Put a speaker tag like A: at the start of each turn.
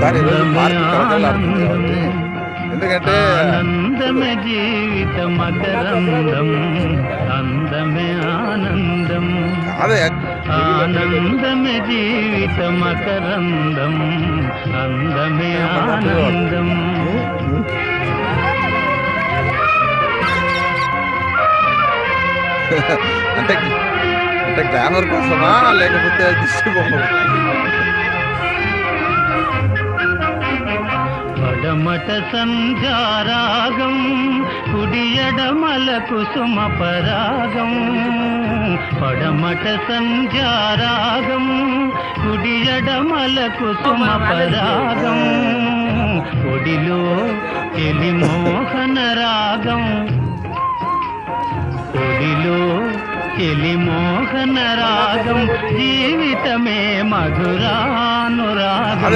A: Sir ఈరోజు park కలకలాడుతుంది కాబట్టి ఎందుకంటే అదే
B: ఆనందమే జీవిత మకరందం అందమే ఆనందం.
A: అంటే అంటే గ్లామర్ కోసమా లేకపోతే దిష్టి బొమ్మ?
B: పడమట సంధ్యారాగం కుడియడమల కుసుమ పరాగం పడమట సంధ్యారాగం కుడియడమల కుసుమ పరాగం ఒడిలో ఎలి మోహన రాగం ఒడిలో ఎలి మోహన రాగం జీవితమే మధురానురాగం.